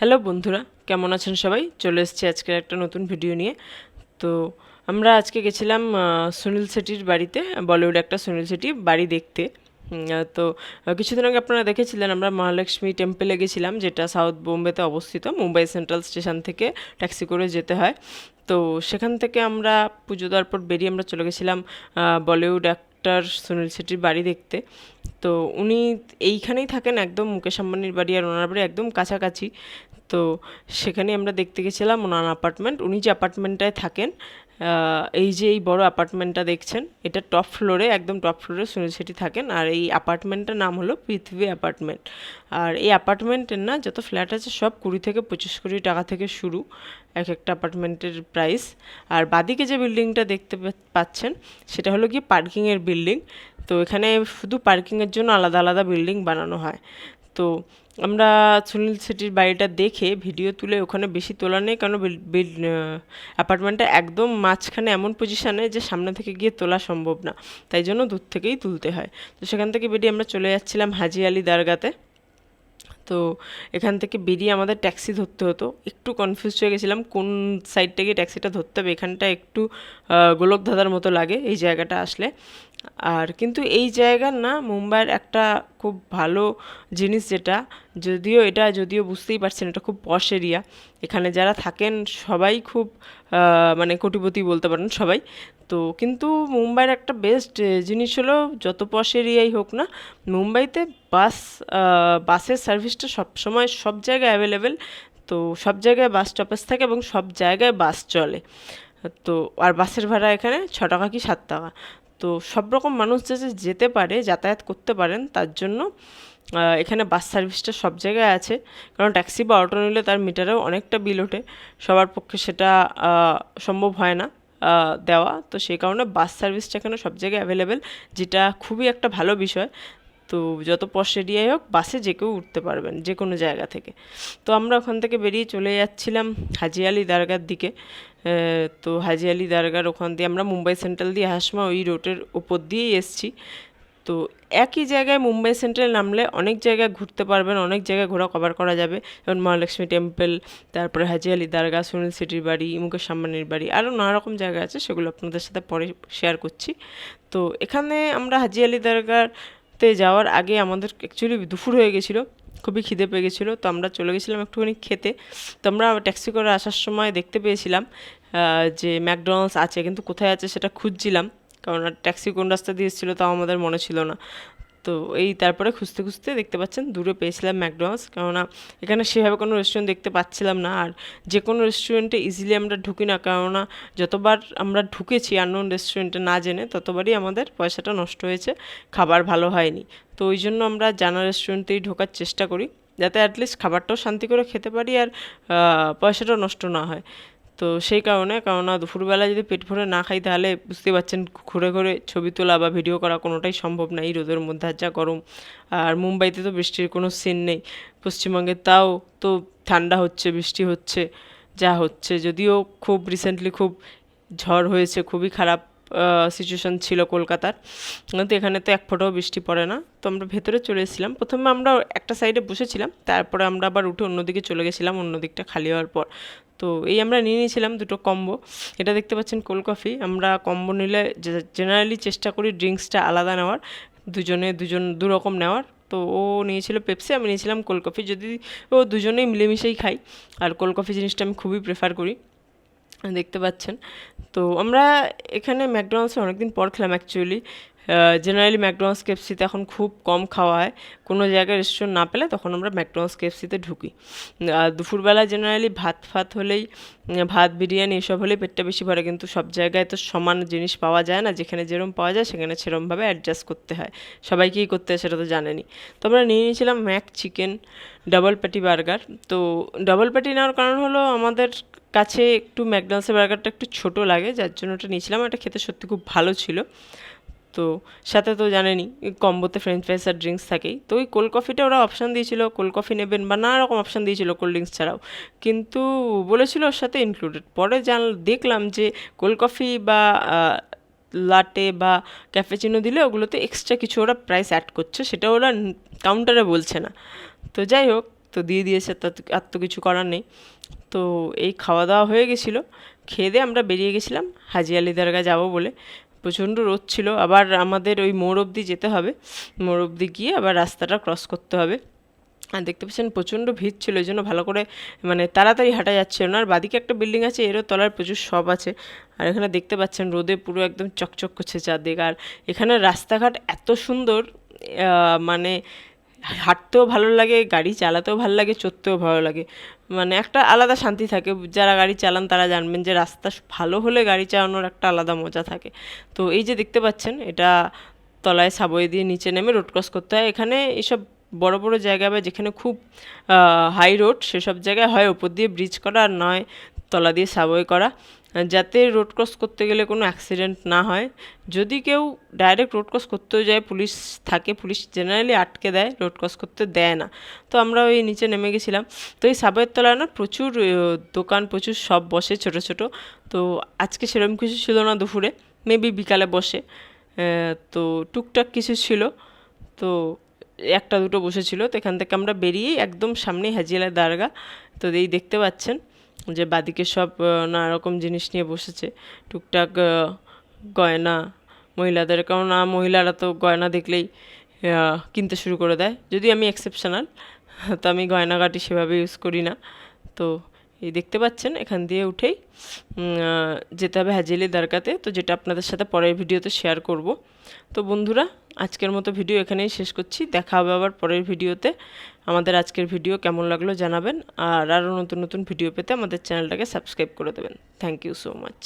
Hello বন্ধুরা, কেমন আছেন সবাই? চলে এসেছি আজকের একটা নতুন ভিডিও নিয়ে। তো আমরা আজকে গেছিলাম সুনীল শেট্টির বাড়িতে, বলিউড একটা সুনীল শেট্টি বাড়ি দেখতে। তো কিছুদিন আগে আপনারা দেখেছিলেন, আমরা মহালক্ষ্মী টেম্পলে গেছিলাম, যেটা সাউথ বোম্বেতে অবস্থিত, মুম্বাই সেন্ট্রাল স্টেশন থেকে ট্যাক্সি করে যেতে হয়। তো সেখান থেকে আমরা পুজো দেওয়ার পর বেরিয়ে আমরা চলে গেছিলাম বলিউড অ্যাক্টর সুনীল শেট্টির বাড়ি দেখতে। তো উনি এইখানেই থাকেন, একদম মুকেশ আম্বানির বাড়ি, আর ওনার বাড়ি একদম কাছাকাছি। তো সেখানে আমরা দেখতে গেছিলাম ওনার অ্যাপার্টমেন্ট উনি যে অ্যাপার্টমেন্টটায় থাকেন এই যে এই বড় অ্যাপার্টমেন্টটা দেখছেন, এটা টপ ফ্লোরে একদম টপ ফ্লোরে সুনীল শেট্টি থাকেন, আর এই অ্যাপার্টমেন্টটার নাম হলো পৃথিবী অ্যাপার্টমেন্ট আর এই অ্যাপার্টমেন্টের না যত ফ্ল্যাট আছে সব কুড়ি থেকে পঁচিশ কোটি টাকা থেকে শুরু, এক একটা অ্যাপার্টমেন্টের প্রাইস আর বাদিকে যে বিল্ডিংটা দেখতে পাচ্ছেন, সেটা হলো কি পার্কিংয়ের বিল্ডিং তো এখানে শুধু পার্কিংয়ের জন্য আলাদা আলাদা বিল্ডিং বানানো হয়। তো আমরা সুনীল শেট্টির বাড়িটা দেখে ভিডিও তুলে ওখানে বেশি তোলা নেই কারণ অ্যাপার্টমেন্টটা একদম মাঝখানে এমন পজিশানে যে সামনে থেকে গিয়ে তোলা সম্ভব না। তাই জন্য দূর থেকেই তুলতে হয়। তো সেখান থেকে বেরিয়ে আমরা চলে যাচ্ছিলাম হাজি আলি দারগাতে। তো এখান থেকে বেরিয়ে আমাদের ট্যাক্সি ধরতে হতো। একটু কনফিউজ হয়ে গেছিলাম কোন সাইড থেকে ট্যাক্সিটা ধরতে হবে? এখানটা একটু আহ, গোলক ধাঁধার মতো লাগে এই জায়গাটা আসলে। আর কিন্তু এই জায়গার না মুম্বাইয়ের একটা খুব ভালো জিনিস যেটা, যদিও এটা, যদিও বুঝতেই পারছেন এটা খুব পশ এরিয়া। এখানে যারা থাকেন সবাই খুব মানে কোটিপতি বলতে পারেন সবাই। তো কিন্তু মুম্বাইয়ের একটা বেস্ট জিনিস হলো যত পশ এরিয়াই হোক না, মুম্বাইতে বাস বাসের সার্ভিসটা সব সময় সব জায়গায় অ্যাভেলেবেল তো সব জায়গায় বাস স্টপেজ থাকে এবং সব জায়গায় বাস চলে। তো আর বাসের ভাড়া এখানে ছ টাকা কি সাত টাকা। তো সব রকম মানুষ যে যেতে পারে, যাতায়াত করতে পারেন, তার জন্য এখানে বাস সার্ভিসটা সব জায়গায় আছে। কারণ ট্যাক্সি বা অটো নিলে তার মিটারেও অনেকটা বিল ওঠে। সবার পক্ষে সেটা সম্ভব হয় না দেওয়া। তো সেই কারণে বাস সার্ভিসটা এখানে সব জায়গায় অ্যাভেলেবেল যেটা খুবই একটা ভালো বিষয়। তো যত পশ এরিয়ায় হোক, বাসে যে কেউ উঠতে পারবেন যে কোনো জায়গা থেকে। তো আমরা ওখান থেকে বেরিয়ে চলে যাচ্ছিলাম হাজি আলি দরগার দিকে। তো হাজি আলি দরগার ওখান দিয়ে আমরা মুম্বাই সেন্ট্রাল দিয়ে হাসমা ওই রোডের ওপর দিয়েই এসছি। তো একই জায়গায় মুম্বাই সেন্ট্রাল নামলে অনেক জায়গায় ঘুরতে পারবেন, অনেক জায়গায় ঘোরা কভার করা যাবে। যেমন মহালক্ষ্মী টেম্পল, তারপরে হাজি আলি দরগা, সুনীল সিটির বাড়ি, মুকেশ আম্বানির বাড়ি, আরও নানা রকম জায়গা আছে, সেগুলো আপনাদের সাথে পরে শেয়ার করছি। তো এখানে আমরা হাজি আলি দরগাতে যাওয়ার আগে আমাদের অ্যাকচুয়ালি দুপুর হয়ে গেছিল, খুবই খিদে পেয়ে গেছিল, তো আমরা চলে গেছিলাম একটুখানি খেতে। তো আমরা ট্যাক্সি করে আসার সময় দেখতে পেয়েছিলাম যে ম্যাকডোনাল্ডস আছে, কিন্তু কোথায় আছে সেটা খুঁজছিলাম, কারণ ট্যাক্সি কোন রাস্তা দিয়ে এসেছিল তাও আমাদের মনে ছিল না। তো এই তারপরে খুঁজতে খুঁজতে দেখতে পাচ্ছেন দূরে পেয়েছিলাম ম্যাকডোনাল্ডস। কেননা এখানে সেভাবে কোনো রেস্টুরেন্ট দেখতে পাচ্ছিলাম না। আর যে কোনো রেস্টুরেন্টে ইজিলি আমরা ঢুকি না। কেননা যতবার আমরা ঢুকেছি আননোন রেস্টুরেন্টে না জেনে, ততবারই আমাদের পয়সাটা নষ্ট হয়েছে। খাবার ভালো হয়নি। তো ওই জন্য আমরা জানা রেস্টুরেন্টেই ঢোকার চেষ্টা করি। যাতে অ্যাটলিস্ট খাবারটাও শান্তি করে খেতে পারি আর পয়সাটাও নষ্ট না হয়। তো সেই কারণে, কেননা দুপুরবেলা যদি পেট ভরে না খাই তাহলে বুঝতে পারছেন ঘুরে ঘুরে ছবি তোলা বা ভিডিও করা কোনোটাই সম্ভব না। এই রোদের মধ্যে আর যা গরম। আর মুম্বাইতে তো বৃষ্টির কোনো সিন নেই। পশ্চিমবঙ্গে তাও তো ঠান্ডা হচ্ছে, বৃষ্টি হচ্ছে, যা হচ্ছে। যদিও খুব রিসেন্টলি খুব ঝড় হয়েছে, খুবই খারাপ সিচুয়েশন ছিল কলকাতার। কিন্তু এখানে তো এক ফোঁটাও বৃষ্টি পড়ে না। তো আমরা ভেতরে চলে এসেছিলাম। প্রথমে আমরা একটা সাইডে বসেছিলাম। তারপরে আমরা আবার উঠে অন্যদিকে চলে গেছিলাম অন্য দিকটা খালি হওয়ার পর। তো এই আমরা নিয়ে নিয়েছিলাম দুটো কম্বো এটা দেখতে পাচ্ছেন কোল্ড কফি আমরা কম্বো নিলে জেনারেলি চেষ্টা করি ড্রিঙ্কসটা আলাদা নেওয়ার, দুজনে, দুজন, দুরকম নেওয়ার। তো ও নিয়েছিল পেপসি আমি নিয়েছিলাম কোল্ড কফি যদি ও দুজনেই মিলেমিশেই খাই, আর কোল্ড কফি জিনিসটা আমি খুবই প্রেফার করি। দেখতে পাচ্ছেন। তো আমরা এখানে ম্যাকডোনাল্ডসে অনেকদিন পর খেলাম অ্যাকচুয়ালি জেনারেলি ম্যাকডোনাল্ডস কেএফসিতে এখন খুব কম খাওয়া হয়। কোনো জায়গায় রেস্টুরেন্ট না পেলে তখন আমরা ম্যাকডোনাল্ডস কেএফসিতে ঢুকি। আর দুপুরবেলা জেনারেলি ভাত ফাত হলেই ভাত, বিরিয়ানি এসব হলেই পেটটা বেশি ভরে। কিন্তু সব জায়গায় তো সমান জিনিস পাওয়া যায় না। যেখানে যেরকম পাওয়া যায় সেখানে সেরমভাবে অ্যাডজাস্ট করতে হয়। সবাইকেই করতে হয়, সেটা তো জানেনি তো আমরা নিয়ে নিয়েছিলাম McChicken double patty burger তো ডাবল প্যাটি নেওয়ার কারণ হলো আমাদের কাছে একটু ম্যাকডোনাল্ডসের বার্গারটা একটু ছোট লাগে, যার জন্য ওটা নিয়েছিলাম। এটা খেতে সত্যি খুব ভালো ছিল। তো সাথে তো জানেনই, কম্বোতে ফ্রেঞ্চ ফ্রাইস আর ড্রিঙ্কস থাকেই। তো ওই কোল্ড কফিটা ওরা অপশান দিয়েছিল। কোল্ড কফি নেবেন বা নানা রকম অপশান দিয়েছিল কোল্ড ড্রিঙ্কস ছাড়াও। কিন্তু বলেছিল ওর সাথে ইনক্লুডেড পরে জান, দেখলাম যে কোল্ড কফি বা লাটে বা ক্যাফেচিনো দিলে ওগুলোতে এক্সট্রা কিছু ওরা প্রাইস অ্যাড করছে। সেটা ওরা কাউন্টারে বলছে না। তো যাই হোক তো দিয়ে দিয়েছে আর তো কিছু করার নেই। তো এই খাওয়া দাওয়া হয়ে গেছিল। খেয়ে দিয়ে আমরা বেরিয়ে গেছিলাম হাজি আলি দরগা যাব বলে। প্রচণ্ড রোদ ছিল। আবার আমাদের ওই মোড় অবধি যেতে হবে। মোড় অবধি গিয়ে আবার রাস্তাটা ক্রস করতে হবে। আর দেখতে পাচ্ছেন প্রচণ্ড ভিড় ছিল। ওই জন্য ভালো করে মানে তাড়াতাড়ি হাঁটা যাচ্ছিল না। আর বাদিকে একটা বিল্ডিং আছে, এরও তলার প্রচুর সব আছে। আর এখানে দেখতে পাচ্ছেন রোদে পুরো একদম চকচক করছে চারদিক। আর এখানে রাস্তাঘাট এত সুন্দর মানে হাঁটতেও ভালো লাগে, গাড়ি চালাতেও ভালো লাগে, চড়তেও ভালো লাগে। মানে একটা আলাদা শান্তি থাকে। যারা গাড়ি চালান তারা জানবেন যে রাস্তা ভালো হলে গাড়ি চালানোর একটা আলাদা মজা থাকে। তো এই যে দেখতে পাচ্ছেন, এটা তলায় সাবওয়ে দিয়ে নিচে নেমে রোড ক্রস করতে হয়। এখানে এসব বড় বড় জায়গা বা যেখানে খুব হাই রোড সেসব জায়গায় হয়। ওপর দিয়ে ব্রিজ করা আর নয়, তলা দিয়ে সাবওয়ে করা। যাতে রোড ক্রস করতে গেলে কোনো অ্যাক্সিডেন্ট না হয়। যদি কেউ ডাইরেক্ট রোড ক্রস করতেও যায় পুলিশ থাকে পুলিশ জেনারেলি আটকে দেয় রোড ক্রস করতে দেয় না। তো আমরা ওই নিচে নেমে গেছিলাম। তো এই সাবওয়ের তলায় না প্রচুর দোকান, প্রচুর সব বসে ছোট ছোট। তো আজকে সেরকম কিছু ছিল না দুপুরে মেবি বিকালে বসে। তো টুকটাক কিছু ছিল। তো একটা দুটো বসেছিল। তো এখান থেকে আমরা বেরিয়ে একদম সামনেই হাজিয়ালা দারগা তো এই দেখতে পাচ্ছেন। যে বাদিকে সব নানা রকম জিনিস নিয়ে বসেছে। টুকটাক গয়না মহিলাদের, কারণ মহিলারা তো গয়না দেখলেই কিনতে শুরু করে দেয়। যদি আমি এক্সেপশনাল তো আমি গয়নাগাটি সেভাবে ইউজ করি না। তো এই দেখতে পাচ্ছেন, এখান দিয়ে উঠেই যেতে হবে হাজেলি দ্বারকাতে। তো যেটা আপনাদের সাথে পরের ভিডিওতে শেয়ার করব। তো বন্ধুরা, আজকের মতো ভিডিও এখানেই শেষ করছি। দেখা হবে আবার পরের ভিডিওতে। আমাদের আজকের ভিডিও কেমন লাগল জানাবেন। আর আরও নতুন নতুন ভিডিও পেতে আমাদের চ্যানেলটাকে সাবস্ক্রাইব করে দেবেন। Thank you so much